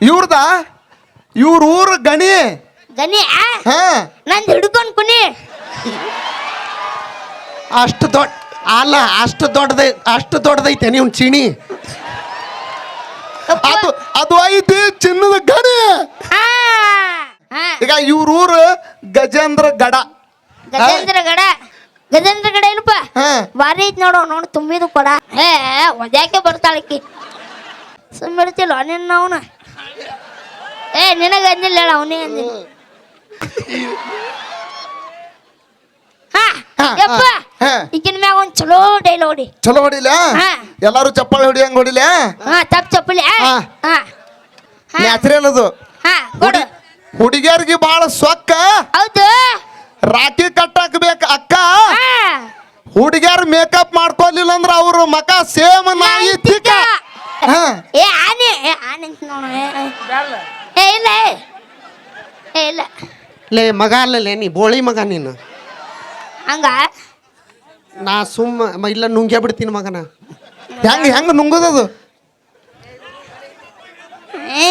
ಇವ್ರದ? ಇವ್ರ ಊರ ಗಣಿ. ಗಣಿ ಹಾ. ನಂದು ಹಿಡ್ಕೊಂಡ್ ಕುನಿ ಅಷ್ಟು ದೊಡ್ಡ ಅಲ್ಲ ಅಷ್ಟು ದೊಡ್ಡದೈ ಅಷ್ಟು ದೊಡ್ಡದೈತೆ ನೀವು ಚಿಣಿ. ಅದು ಅದು ಐತಿ ಚಿನ್ನದ ಗಣಿ. ಹಾ. ಈಗ ಇವ್ರ ಊರು ಗಜೇಂದ್ರ ಗಡ. ಗಜೇಂದ್ರ ಗಡ. ಗಜೇಂದ್ರ ಗಡ ಏನಪ್ಪ? ಹಾ. ಭಾರಿ ಐತ್ ನೋಡು ನೋಡು ತುಂಬಿದು ಕೊಡ. ಏ ಒದ್ಯಾಕೆ ಬರ್ತಾಳಕಿ ಸುಮ್ಮಿಡ್ತಿಲ್ಲ ನಿನ್ನ ಅವನ. ಏ ನಿನಗ ಅಂದಿಲ್ಲ ಹೇಳ ಅವನಿಗೆ ಅಂದಿಲ್ಲ. ಯಪ್ಪ ಹಾ. ಈಗಿನ ಮ್ಯಾಗ ಒಂದ್ ಚಲೋ ಡೈಲ ಹೊಡಿ. ಚಲೋ ಹೊಡಿಲ? ಹಾ. ಎಲ್ಲಾರು ಚಪ್ಪಾಳೆ ಹೊಡಿಯಂಗ್ ಹೊಡಿಲ? ಹಾ ತಪ್ಪ ಚಪ್ಪಲಿ? ಹಾ. ಹಾ. ಹಾ. ನ್ಯಾಚುರಲ್ ಹಾ ಕೊಡು. ಹುಡುಗಿಯರಿಗೆ ಬಾಳ ಸೊಕ್ಕ. ಹೌದು. ರಾಖಿ ಕಟ್ಟಾಕ್ಬೇಕು ಅಕ್ಕ. ಹಾ. ಹುಡುಗಿಯರ್ ಮೇಕಪ್ ಮಾಡ್ಕೊಲಿಲ್ಲ ಅಂದ್ರ ಅವ್ರ ಮಕ ಸೇಮ್ ನಾಯಿ ತಿಕ್ಕ ಹಾ. ಏ ಆನೆ ಏ ಆನೆ ಅಂತ ನೋಡು ಏ, ಇಲ್ಲ ಏ. ಇಲ್ಲ. ಲೇ ಮಗ ಅಲ್ಲಲೇ ನೀ ಬೋಳಿ ಮಗ ನೀನು. ಹಂಗ? ನಾ ಸುಮ್ಮ ಮ- ಇಲ್ಲ ನುಂಗ್ಯಾ ಬಿಡ್ತೀನಿ ಮಗನ. ಹೆಂಗ್ ಹೆಂಗ್ ನುಂಗೋದದು ಏ.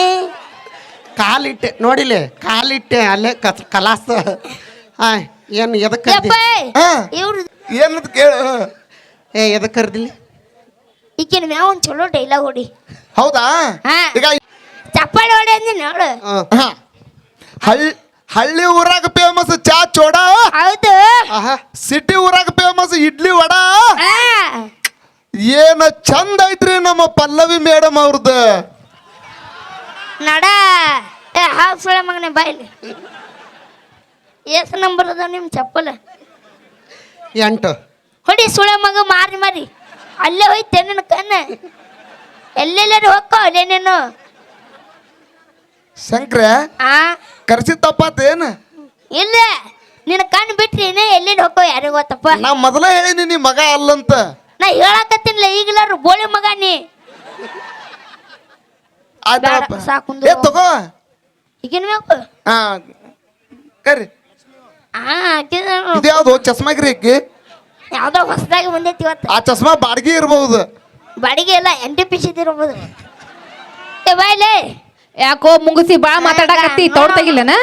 ಕಾಲಿಟ್ಟೆ ನೋಡಿಲೆ ಕಾಲಿಟ್ಟೆ ಅಲ್ಲೇ ಕತ್ ಕಲಾಸ. ಹಾಂ ಏನು ಎದಕ್ಕೆ ಯಪ್ಪ ಹಾಂ ಹಾ. ಇವ್ರು ಏನಂತ ಕೇಳ. ಏ ಎದಕ್ಕೆ ಕರ್ದಿಲ್ಲ ಈಕಿನ ಮ್ಯಾವ ಒಂದು ಚಲೋ ಡೈಲಾಗ್ ಹೊಡಿ. ಹೌದಾ? ಹಾ. ಈಗ ಚಪ್ಪಾಳೆ ಹೊಡಿ ಅಂದಿ ನೋಡು. ಹಾಂ. ಹಳ್ಳಿ ಊರಾಗ ಫೇಮಸ್ ಚಾ ಚೋಡ? ಹೌದು. ಸಿಟಿ ಊರಾಗ ಫೇಮಸ್ ಇಡ್ಲಿ ವಡ? ಹಾ. ಏನ ಚಂದ ಐತ್ರಿ ನಮ್ಮ ಪಲ್ಲವಿ ಮೇಡಮ್ ಅವ್ರದ್ದು ನಡ. ಏ ಹಾಫ್ ಸುಳೆ ಮಗನೇ ಬಾಯ್ಲಿ ಎಸ್ ನಂಬರ್ ಅದ ನಿಮ್ಮ ಚಪ್ಪಲ? ಎಂಟು. ಹೊಡಿ ಸುಳೆ ಮಗ ಮಾರಿ ಮಾರಿ. ಅಲ್ಲೇ ಹೋಯ್ತೆ ನನ್ನ ಕಣ್ಣ. ಎಲ್ಲೆಲ್ಲರೂ ಹೊಕ್ಕೋ ಅಲ್ಲೇ ನೀನು. ಶಂಕ್ರ ಆ? ಕರ್ಸಿ ತಪ್ಪಾತೇನ ಇಲ್ಲ ನಿನ್ನ ಕಣ್ಣು ಬಿಟ್ರಿ ಏನೇ ಎಲ್ಲೆಲ್ಲಿ ಯಾರಿಗೂ ಗೊತ್ತಪ್ಪ. ನಾ ಮೊದಲ ಹೇಳಿನಿ ನೀ ಮಗ ಅಲ್ಲಂತ. ನಾ ಹೇಳಕತ್ತೀನಿಲ್ಲ ಈಗಲಾರು ಬೋಳಿ ಮಗ ನೀ. ಆಯ್ತಪ್ಪ ಬೇಡ, ಸಾಕುಂದು. ಏ ತಗೋ. ಈಗಿನ ಬೇಕು. ಹಾ ಕರಿ. ಆ ಹಾಕಿದ ಇದ್ಯಾವ್ದು ಚಸ್ಮಾಗ್ರಿ ಆಕಿ ಯಾವ್ದೋ ಹೊಸದಾಗಿ ಬಂದೈತಿ ಇವತ್ತು. ಆ ಚಸ್ಮಾ ಬಾಡಿಗೆ ಇರಬಹುದು ಬಾಡಿಗೆ ಎಲ್ಲ ಟಿ ಪಿ ಏ ಬಾಯ್ಲೆ ಯಾಕೋ ಮುಗಿಸಿ ಬಾ ಮಾತಾಡಕತ್ತಿ ತೋಡ್ ತೆಗಿಲ್ಲನ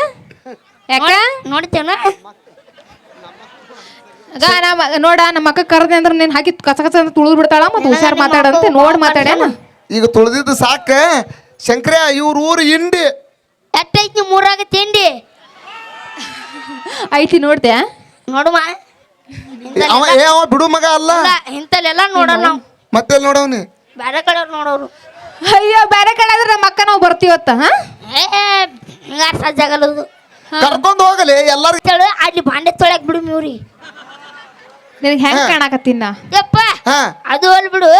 ಯಾಕ? ನೋಡ್ತೇನ? ಗ ನಮ್ಮ ನೋಡ ನಮ್ಮ ಅಕ್ಕ ಕರ್ದೆ ಅಂದ್ರೆ ನೀನ್ ಹಾಕಿ ಕಸ ಕಸ ಅಂತ ತುಳಿದ್ ಬಿಡ್ತಾಳ ಮತ್ತೆ ಹುಷಾರ್ ಮಾತಾಡಂತೆ ನೋಡ್ ಮಾತಾಡ್ಯಾನ ಈಗ ತುಳಿದಿದ್ದು ಸಾಕ. ಶಂಕರ ಇವ್ರ ಊರು ಇಂಡಿ ಎಟ್ಟೈತಿ ಮೂರಾಗ ತಿಂಡಿ? ಐತಿ ನೋಡ್ದೆ ನೋಡುವ. ಅವ ಏ ಅವ ಬಿಡು ಮಗ ಅಲ್ಲ. ಇಂತಲ್ಲೆಲ್ಲ ನೋಡೋಣ ನಾವು. ಮತ್ತೆ ನೋಡವ್ನಿ? ಬೇರೆ ಕಡೆ ನೋಡೋರು. ಅಯ್ಯೋ ಬೇರೆ ಕಡೆ ಆದ್ರೆ ನಮ್ಮ ಅಕ್ಕ ನಾವು ಬರ್ತೀವತ್ತ ಹಾ? ಸಜ್ಜಾಗಲ್ಲದು ಕರ್ಕೊಂಡ್ ಹೋಗಲಿ ಎಲ್ಲಾರು ಹೇಳು ಅಲ್ಲಿ ಬಾಂಡೆ ತೊಳ್ಯಾಕ ಬಿಡು ಇವ್ರಿ ನಿನಗೆ ಹೆಂಗ್ ಕಾಣಕತ್ತಿನ ಕಾಣಕತ್ತೀನ ಯಪ್ಪ ಹಾ. ಅದು ಅಲ್ಲಿ ಬಿಡು.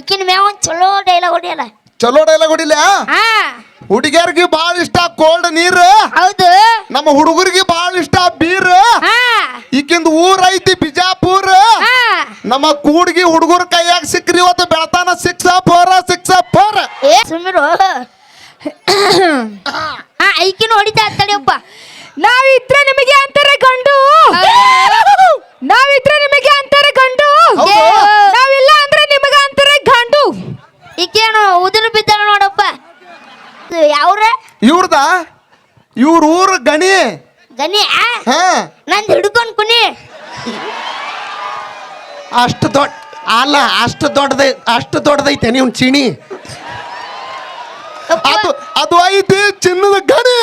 ಇಕ್ಕಿನ ಮ್ಯಾವ ಒಂದ್ ಚಲೋ ಡೈಲಾಗ್ ಹೊಡಿಯಲ್ಲ ಚಲೋ ಡೈಲಾಗ್ ಹೊಡಿಲ ಹಾ. ಹುಡುಗಿಯರ್ಗೆ ಬಹಳ ಇಷ್ಟ ಕೋಲ್ಡ್ ನೀರು. ಹೌದು. ನಮ್ಮ ಹುಡುಗರಿಗೆ ಬಹಳ ಇಷ್ಟ ಬೀರ್ ಹಾ. ಈಕಿಂದ ಊರೈತಿ ಐತಿ ಬಿಜಾಪುರ. ಹಾ. ನಮ್ಮ ಕೂಡ್ಗಿ ಹುಡುಗರ ಕೈಯಾಗ ಸಿಕ್ಕ್ರಿ ಇವತ್ತು ಬೆಳತಾನ ಸಿಕ್ಸ ಫೋರ ಸಿಕ್ಸ ಫೋರ್ ಏ ಸುಮಿರು ಹಾ ಐಕಿನ ಹೊಡಿತಾ ತಡಿಯಪ್ಪ ನಾವಿದ್ರೆ ನಿಮಗೆ ಅಂತಾರೆ ಗಂಡು. ನಾವಿದ್ರೆ ನಿಮಗೆ ಅಂತಾರೆ ಗಂಡು. ನಾವಿಲ್ಲ ಅಂದ್ರೆ ನಿಮಗೆ ಅಂತಾರೆ ಗಂಡು. ಈಕೇನು ಉದುರು ಬಿದ್ದಾಳ ನೋಡಪ್ಪ. ಯಾವ್ರ? ಇವ್ರದ? ಇವ್ರ ಊರು ಗಣಿ. ಗಣಿ ನಂದು ಹಿಡ್ಕೊಂಡ್ ಕುನಿ ಅಷ್ಟು ದೊಡ್ಡ ಅಲ್ಲ ಅಷ್ಟು ದೊಡ್ಡದೈ ಅಷ್ಟು ದೊಡ್ಡದೈತೆ ನೀವು ಚಿಣಿ. ಅದು ಅದು ಐತಿ ಚಿನ್ನದ ಗಣಿ.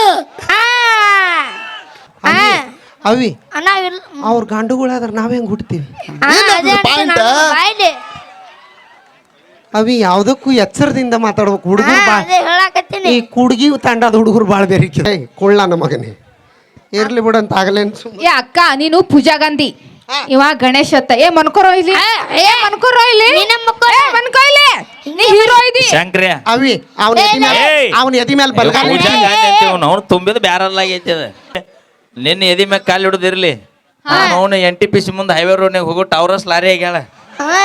ಅವಿ ನಾವಿಲ್ಲ ಅವ್ರ ಗಂಡುಗಳಾದ್ರೆ ನಾವೇ ಹೆಂಗ್ ಹುಡ್ತೀವಿ ಬಾಯ್ಲಿ ಅವಿ ಯಾವ್ದಕ್ಕೂ ಎಚ್ಚರದಿಂದ ಮಾತಾಡ್ಬೇಕು. ಹುಡುಗರು ಈ ಕುಡ್ಗಿ ತಂಡದ ಹುಡುಗರು ಭಾಳ ಬೇರೆ ಕೊಳ್ಳ ನಮ್ಮ ಮಗನೇ. ಇರ್ಲಿ ಅಂತ ಆಗಲೇನು ಆಗಲೇ ಏ ಅಕ್ಕ ನೀನು ಪೂಜಾ ಗಾಂಧಿ. ಇವ ಗಣೇಶ್ ಅತ್ತ. ಏ ಮನ್ಕೋರೋ ಇಲ್ಲಿ. ಏ ಮನ್ಕೋರೋ ಇಲ್ಲಿ. ನೀನೇ ಮಕ್ಕೋರ. ಏ, ಮನ್ಕೋ ಇಲ್ಲಿ. ನೀ ಹೀರೋ ಇದಿ. ಶಂಕ್ರಿಯ ಅವಿ ಅವನ ಎದಿ ಮೇಲೆ ಏಯ್! ಅವನ ಎದಿ ಮೇಲೆ ಬಲಗಾಲ ಪೂಜಾ ಗಾಂಧಿ ಅಂತೀವಿ ಅವ್ನು. ತುಂಬಿದ ಬ್ಯಾರಲ್ ಆಗೈತಿ ಅದ. ನಿನ್ನ ಎದಿ ಮ್ಯಾಗ ಕಾಲು ಹಿಡಿದಿರ್ಲಿ ಅವನು ಎನ್ ಟಿ ಪಿ ಸಿ ಮುಂದೆ ಹೈವೇ ರೋಡ್ನಾಗ ಹೋಗೋ ಟವರಸ್ ಲಾರಿ ಆಗ್ಯಾಳ. ಹಾ.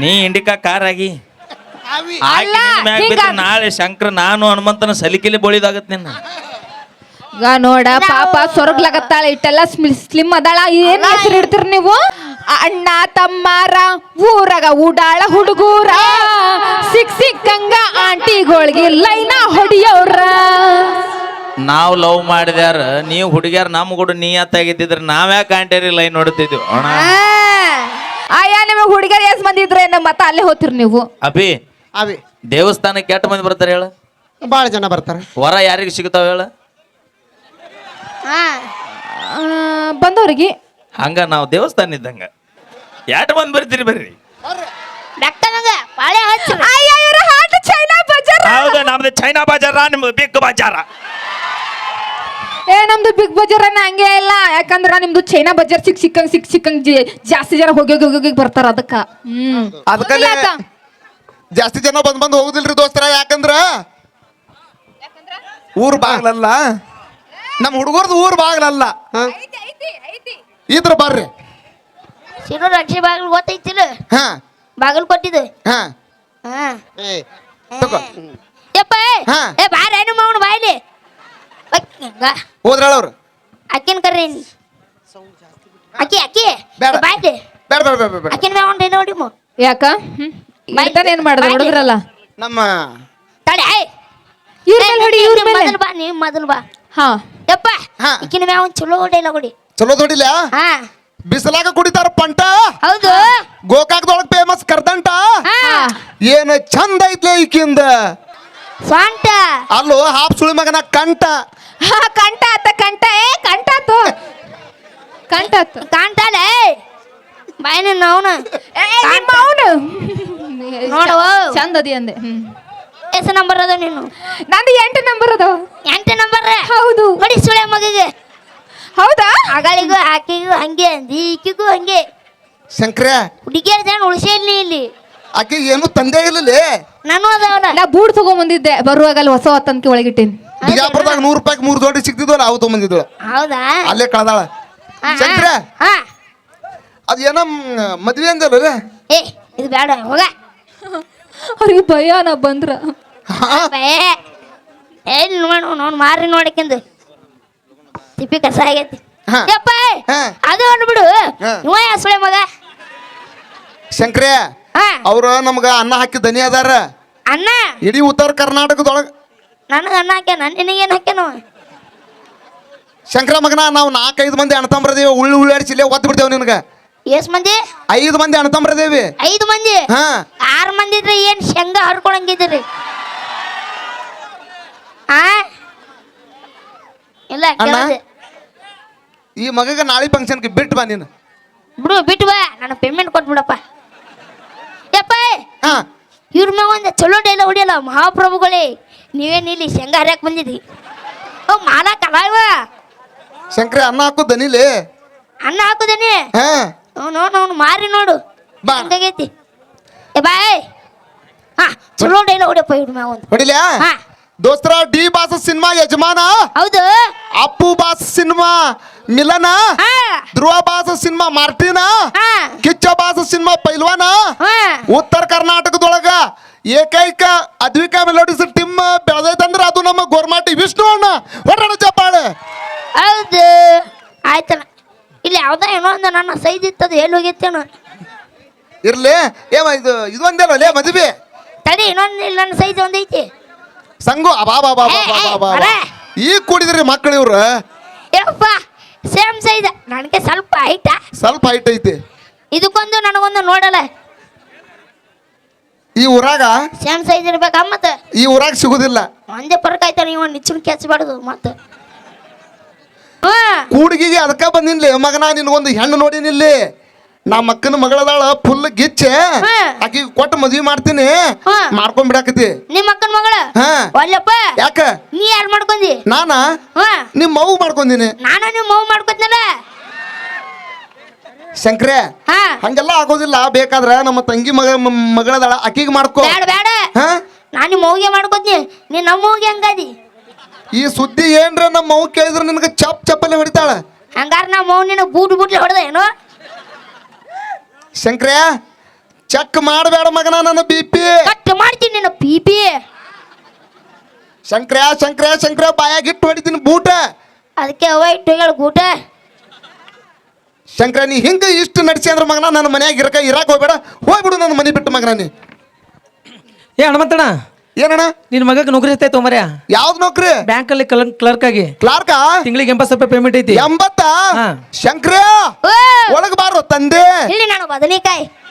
ನೀ ಇಂಡಿಕಾ ಕಾರ್ ಆಗಿ. ಅವಿ. ಆಕಿ ನಿನ್ ಮ್ಯಾಗ್ ಬಿದ್ರೆ ನಾಳೆ ಶಂಕರ ನಾನು ಹನುಮಂತನ ಸಲಿಕಿಲಿ ಬೋಳಿದಾಗತ್ತೆ ನಿನ್ನ. ಈಗ ನೋಡ ಪಾಪ ಸ್ವರ್ಗ್ಲಾಗತ್ತಾಳ ಇಟ್ಟೆಲ್ಲ ಸ್ಲಿಮ್ ಅದಾಳ ಏನ್ ಹೆಸರು ಇಡ್ತೀರಿ ನೀವು? ಅಣ್ಣ ತಮ್ಮಾರ ಊರಾಗ ಉಡಾಳ ಹುಡುಗೂರ. ಸಿಕ್ ಸಿಕ್ಕಂಗ ಆಂಟಿಗಳಿಗೆ ಲೈನ ಹೊಡಿಯೋರ ನಾವು ಲವ್ ಮಾಡಿದ್ಯಾರ ನೀವು ಹುಡುಗ್ಯಾರ ನಮ್ಮ ಕೂಡ ನೀ ಅತ್ತಾಗಿದ್ದಿದ್ರೆ ನಾವ್ಯಾಕೆ ಆಂಟೇರಿ ಲೈನ್ ನೋಡ್ತಿದ್ವಿ ಅಣ್ಣ. ಅಯ್ಯ ನಿಮಗೆ ಹುಡುಗರು ಎಸ್ ಮಂದಿ ಇದ್ರೆ ನಮ್ಮ ಮತ್ತ ಅಲ್ಲೇ ಹೋಗ್ತಿರಿ ನೀವು? ಅಭಿ ಅವಿ ದೇವಸ್ಥಾನಕ್ಕೆ ಎಷ್ಟು ಮಂದಿ ಬರ್ತಾರೆ ಹೇಳ? ಭಾಳ ಜನ ಬರ್ತಾರೆ. ವರ ಯಾರಿಗೆ ಸಿಗ್ತಾವ ಹೇಳ? ಬಂದವ್ರಿಗೆ. ಹಂಗ ನಾವು ದೇವಸ್ಥಾನ ಇದ್ದಂಗ. ಯಾಟ ಬಂದ್ ಬರ್ತೀರಿ ಬರ್ರಿ. ಪಾಳೆ ಹಚ್ಚು. ಅಯ್ಯ ಇವರು ಹಾಟ್ ಚೈನಾ ಬಜಾರ್. ಹೌದು ನಮ್ದು ಚೈನಾ ಬಾಜಾರ ನಿಮ್ದು ಬಿಗ್ ಬಜಾರ. ಏ ನಮ್ದು ಬಿಗ್ ಬಜಾರ್ ಅನ್ನ ಹಂಗೆ ಇಲ್ಲ. ಯಾಕಂದ್ರ ನಿಮ್ದು ಚೈನಾ ಬಜಾರ್ ಸಿಕ್ ಸಿಕ್ಕಂಗ್ ಸಿಕ್ ಸಿಕ್ಕಂಗ್ ಜಿ- ಜಾಸ್ತಿ ಜನ ಹೋಗಿ ಹೋಗಿ ಹೋಗಿ ಬರ್ತಾರ ಅದಕ್ಕ. ಹ್ಮ್. ಅದಕ್ಕಲ್ಲೇ? ಜಾಸ್ತಿ ಜನ ಬಂದ್ ಬಂದ್ ಹೋಗುದಿಲ್ರಿ ದೋಸ್ತರ ಯಾಕಂದ್ರ? ಊರ್ ಬಾಗ್ಲಲ್ಲ. ನಮ್ಮ ಹುಡುಗರ್ದು ಊರ್ ಬಾಗ್ಲಲ್ಲ. ಹಾ. ಇದ್ರ ಬರ್ರಿ. ಶಿರು ರಕ್ಷಿ ಬಾಗಿಲು ಗೊತ್ತೈತಿಲ್ಲ? ಹಾ. ಬಾಗಿಲು ಕೊಟ್ಟಿದ್ದು? ಹಾ. ಹಾ. ಏ ತಗೋ ಯಪ್ಪ ಏ. ಹಾ. ಏ ಬಾರ ನಿಮ್ಮ ಅವನು ಬಾಯ್ಲಿ. ಹೋದ್ರ ಅವ್ರು ಅಕ್ಕಿನ ಕರ್ರಿ. ಅಕ್ಕಿ ಅಕ್ಕಿ ಬೇಡ. ಬಾಯ್ಲಿ. ಬೇಡ ಬೇಡ ಬೇಡ ಬೇಡ, ಬೇಡ ಅಕ್ಕಿನ ಮ್ಯಾವ ನೋಡಿ ಮು. ಯಾಕ? ಹ್ಮ್. ಏನ್ ಮಾಡಿದ್ರು ಬಾಯ್ಲಿ. ನೋಡಿದ್ರಲ್ಲ ನಮ್ಮ ತಡಿ ಏ, ಇವ್ರ ಮೇಲೆ ಹೊಡಿ ನೀ- ಇವ್ರ ಮೇಲೆ. ಮೊದಲು ಬಾ ನೀ ಮೊದಲು ಬಾ. ಹಾ. ಹಾ. ಇಕ್ಕಿನ ಮ್ಯಾವ ಒಂದು ಚಲೋ ಹೊಡೆಯಲ್ಲ ಕೊಡಿ. ಚಲೋ ದೊಡ್ಡಿಲ್ಲ ಹಾ. ಬಿಸಿಲಾಗ ಕುಡಿತಾರ ಪಂಟ? ಹೌದು. ಗೋಕಾಕ್ದೊಳಗ್ ಫೇಮಸ್ ಕರ್ದಂಟ? ಹಾ. ಏನ್ ಚಂದ ಐತ್ಲೆ ಈಕಿಂದ? ಸ್ವಂಟ ಅಲ್ಲೋ ಹಾಪ್ ಸುಳಿ ಮಗನ ಕಂಟ ಹಾ ಕಂಟ ಆತ ಕಂಟ ಏ ಕಂಟ ಆತು. ಕಂಟ ಆತು. ಕಾಣ್ತಾಳೆ ಬಾಯ್ನ ಅವನು. ಏ, ನಿಮ್ಮ ಅವನು. ನೋಡು. ಚಂದ ಅದಿ ಅಂದೆ. ಹ್ಮ್. ಎಸ್ ನಂಬರ್ ಅದ ನೀನು. ನಂದು ಎಂಟು ನಂಬರ್ ಅದ ಎಂಟು ನಂಬರ್? ಹೌದು. ಮಡಿ ಸುಳೆ ಮಗಿಗೆ. ಹೌದಾ? ಅಗಳಿಗೂ ಆಕೆಗೂ ಹಂಗೆ ಅಂದಿ ಈಕಿಗೂ ಹಂಗೆ. ಶಂಕರ. ಹುಡುಗಿಯರ್ ಜನ ಉಳಿಸೇ ಇಲ್ಲಿ. ಆಕೆ ಏನು ತಂದೆ ಇಲ್ಲಲೇ? ನಾನು ಅದಾವನ ನಾ ಬೂಟ್ ತಗೊಂಬಂದಿದ್ದೆ ಬರುವಾಗ ಅಲ್ಲಿ ಹೊಸ ಹೊತ್ತನ್ಕೆ ಒಳಗಿಟ್ಟೇನಿ. ಬಿಜಾಪುರದಾಗ ನೂರು ರೂಪಾಯಿ ಮೂರು ದೊಡ್ಡ ಸಿಕ್ತಿದ್ವಲ್ಲ ಅವು ತೊಗೊಂಬಂದಿದ್ಳು ಹೌದಾ? ಅಲ್ಲೇ ಕಳ್ದಾಳ. ಶಂಕರ. ಹಾ. ಅದ್ ಮದ್ವೆ ಅಂದಲ್ಲ ಏ ಇದು ಬೇಡ ಹೋಗ. ಅವ್ರಿಗೆ ಭಯ ನಾ ಬಂದ್ರ. ಎಲ್ಲಿ ನೋಡು ನೋಡ್ ಮಾರಿ ನೋಡಕ್ಕಿಂದು ತಿಪ್ಪಿ ಕಸ ಆಗೈತಿ. ಹಾ. ಯಪ್ಪ ಹಾ. ಅದು ಅಂದ್ಬಿಡು. ಹಾ. ಇವ ಯಾ ಸುಳೆ ಮಗ? ಶಂಕ್ರ ಹಾ. ಅವ್ರ ನಮ್ಗ ಅನ್ನ ಹಾಕಿ ದನಿ ಅದಾರ. ಅಣ್ಣ ಇಡೀ ಉತ್ತರ ಕರ್ನಾಟಕದೊಳಗ ನನಗೆ ಅನ್ನ ಹಾಕ್ಯಾನ ನಿನಗೇನ್ ಹಾಕ್ಯಾನ ಶಂಕರ ಮಗನ ನಾವು ನಾಲ್ಕೈದು ಮಂದಿ ಅಣ್ಣತಂಬ್ರದೇವಿ ಉಳ್ಳಿ ಉಳ್ಳಾಡಿಸಿಲ್ಲೇ ಒದ್ದು ಬಿಡ್ತೇವೆ ನಿನಗ. ಎಷ್ಟ್ ಮಂದಿ? ಐದು ಮಂದಿ ಅಣ್ಣತಂಬ್ರದೇವಿ ಐದು ಮಂದಿ? ಹಾ. ಆರು ಮಂದಿ ಇದ್ರೆ ಏನ್ ಶೇಂಗಾ ಹರ್ಕೊಳಂಗಿದ್ರಿ ಆ? ಇಲ್ಲ ಅಣ್ಣ? ಕೇಳ್ದೆ. ಈ ಮಗಗ ನಾಳೆ ಫಂಕ್ಷನ್ಗೆ ಬಿಟ್ಟು ಬಾ ನೀನು. ಬಿಡು ಬಿಟ್ಟು ಬಾ. ನಾನು ಪೇಮೆಂಟ್ ಕೊಟ್ಬಿಡಪ್ಪ ಯಪ್ಪ ಹಾ. ಇವ್ರ ಮ್ಯಾಗ ಒಂದು ಚಲೋ ಡೈಲ ಹೊಡಿಯಲ್ಲ ಮಹಾಪ್ರಭುಗಳೇ. ನೀವೇನು ಇಲ್ಲಿ ಶೇಂಗಾ ಹರಿಯಕ್ ಬಂದಿದ್ರಿ? ಓ ಮಾಲಕ್ ಇವ? ಶಂಕರ ಅನ್ನ ಹಾಕು ದನಿಲಿ ಅನ್ನ ಹಾಕುದೇನೆ ಹಾ. ನೋಡು ಅವ್ನು ಮಾರಿ ನೋಡು. ಬಾ. ಹೆಂಗಾಗೈತಿ ಏ ಬಾಯ್ ಹಾ ಚಲೋ ಡೈಲ ಹೊಡಿಯಪ್ಪ ಇವ್ರ ಮ್ಯಾಗ ಒಂದು. ಹೊಡಿಲ್ಯಾ? ಹಾ. ದೋಸ್ತರ ಡಿ ಬಾಸ್ ಸಿನಿಮಾ ಯಜಮಾನ? ಹೌದು. ಅಪ್ಪು ಬಾಸ್ ಸಿನಿಮಾ ಮಿಲನ? ಹಾ. ಧ್ರುವ ಬಾಸ್ ಸಿನಿಮಾ ಮಾರ್ಟಿನ? ಹಾ. ಕಿಚ್ಚ ಬಾಸ್ ಸಿನಿಮಾ ಪೈಲ್ವಾನ? ಹಾ. ಉತ್ತರ ಕರ್ನಾಟಕದೊಳಗ ಏಕೈಕ ಅದ್ವಿಕಾ ಮೆಲೋಡಿಸ್ ಟೀಮ್ ಬೆಳೆದೈತಂದ್ರ ಅದು ನಮ್ಮ ಗೋರ್ಮಾಟಿ ವಿಷ್ಣು ಅಣ್ಣ. ಹೊರಣ ಚಪ್ಪಾಳೆ. ಹೌದು. ಯಾವ್ದೋ ಏನೋ ಒಂದು ನನ್ನ ಸೈಜ್ ಇತ್ತದು ಎಲ್ಲಿ ಹೋಗಿತ್ತೇನು ಇರ್ಲಿ. ಏವ ಇದು ಇದು ಒಂದೇನೋ ಲೇ ಮದುವೆ ತಡಿ ಇನ್ನೊಂದು ಇಲ್ಲ ನನ್ನ ಸೈಜ್ ಒಂದೈತಿ. ಸಂಗು ಅಬಾ ಬಾ ಬಾ ಬಾ ಬಾ ಬಾ ಬಾ ಬಾ. ಈಗ ಕೂಡಿದ್ರಿ ಮಕ್ಕಳು ಇವ್ರ. ಯಪ್ಪ ಸೇಮ್ ಸೈಜ್. ನನಗೆ ಸ್ವಲ್ಪ ಹೈಟ ಸ್ವಲ್ಪ ಹೈಟ್ ಐತಿ. ಇದಕ್ಕೊಂದು ನನಗೊಂದು ನೋಡಲ್ಲ ಈ ಊರಾಗ ಸೇಮ್ ಸೈಜ್ ಇರ್ಬೇಕಾ ಮತ್ತೆ? ಈ ಊರಾಗ ಸಿಗುದಿಲ್ಲ. ಒಂದೇ ಪರ್ಕ್ ಆಯ್ತಾನ ಇವ ನಿಚ್ಚನ್ ಕೆಚ್ಚಬಾರ್ದು ಮತ್ತೆ. ಕೂಡ್ಗಿಗೆ ಅದಕ್ಕ ಬಂದಿನ್ಲಿ. ಮಗನ ನಿನ್ಗೊಂದು ಹೆಣ್ಣು ನೋಡಿನಿಲ್ಲಿ. ನಮ್ಮ ಅಕ್ಕನ ಮಗಳದಾಳ ಫುಲ್ ಗಿಚ್ಚೆ. ಆಕಿ ಕೊಟ್ಟು ಮದ್ವಿ ಮಾಡ್ತೀನಿ. ಹಾ. ಮಾಡ್ಕೊಂಡ್ ಬಿಡಾಕತಿ ನಿಮ್ಮ ಅಕ್ಕನ ಮಗಳ? ಹಾ. ಒಲ್ಲಪ್ಪ. ಯಾಕ? ನೀ ಯಾರು ಮಾಡ್ಕೊಂಡಿ ನಾನ? ಹಾ. ನಿಮ್ ಮಗು ಮಾಡ್ಕೊಂದಿನಿ. ನಾನು ನಿಮ್ಮ ಮಗು ಮಾಡ್ಕೊತ್ನಲ್ಲ? ಶಂಕ್ರೆ ಹಾ. ಹಂಗೆಲ್ಲ ಆಗೋದಿಲ್ಲ. ಬೇಕಾದ್ರ ನಮ್ಮ ತಂಗಿ ಮಗ ಮಗಳದಾಳ ಆಕಿಗೆ ಮಾಡ್ಕೋ. ಬೇಡ ಬೇಡ ಹಾ. ನಾನು ನಿಮ್ಮ ಮೌಗೆ ಮಾಡ್ಕೊತ್ನಿ. ನೀ ನಮ್ಮ ಮೌಗೆ ಹಂಗಾದಿ ಈ ಸುದ್ದಿ ಏನ್ರ ನಮ್ಮ ಮೌ ಕೇಳಿದ್ರೆ ನಿನಗೆ ಚಪ್ ಚಪ್ಪಲ್ಲಿ ಹೊಡಿತಾಳ? ಹಂಗಾರ ನಮ್ಮ ಮೌ ನಿನ್ನ ಬೂಟ್ ಬೂಟ್ಲೆ ಹೊಡೆದ ಏನು? ಶಂಕ್ರೆ ಚೆಕ್ ಮಾಡಬೇಡ ಮಗನ ನನ್ನ ಬಿ ಪಿ ಕಟ್ ಮಾಡ್ತೀನಿ ನಿನ್ನ ಪಿ ಪಿ ಶಂಕ್ರ ಶಂಕ್ರ ಶಂಕ್ರ ಬಾಯಾಗ ಇಟ್ಟು ಹೊಡಿತೀನಿ ಬೂಟ. ಅದಕ್ಕೆ ಅವ ಇಟ್ಟು ಹೇಳ ಗೂಟ ಶಂಕ್ರ ನೀ ಹಿಂಗ ಇಷ್ಟು ನಡ್ಸಿ ಅಂದ್ರೆ ಮಗನ ನನ್ನ ಮನ್ಯಾಗ ಇರಕ ಇರಾಕ್ ಹೋಗ್ಬೇಡ. ಹೋಗ್ಬಿಡು ನನ್ನ ಮನೆ ಬಿಟ್ಟು ಮಗನ ನೀ. ಏ ಹನುಮಂತಣ್ಣ ಏನಣ್ಣ? ನಿನ್ ಮಗಕ್ಕೆ ನೌಕರಿ ಸಿಗ್ತೈತೆ ತೊಂಬರ ಯಾವ್ದು ನೌಕರಿ? ಬ್ಯಾಂಕ್ ಅಲ್ಲಿ ಕ್ಲರ್ಕ್ ಆಗಿ. ಕ್ಲಾರ್ಕಾ ತಿಂಗಳಿಗೆ ಎಂಬತ್ತು ಸಾವಿರ ರೂಪಾಯಿ ಪೇಮೆಂಟ್ ಐತಿ. ಎಂಬತ್ತ? ಹಾ. ಶಂಕ್ರ ಒಳಗ್ ಬಾರೋ ತಂದೆ. ಇಲ್ಲಿ ನಾನು ಬದನೆಕಾಯಿ.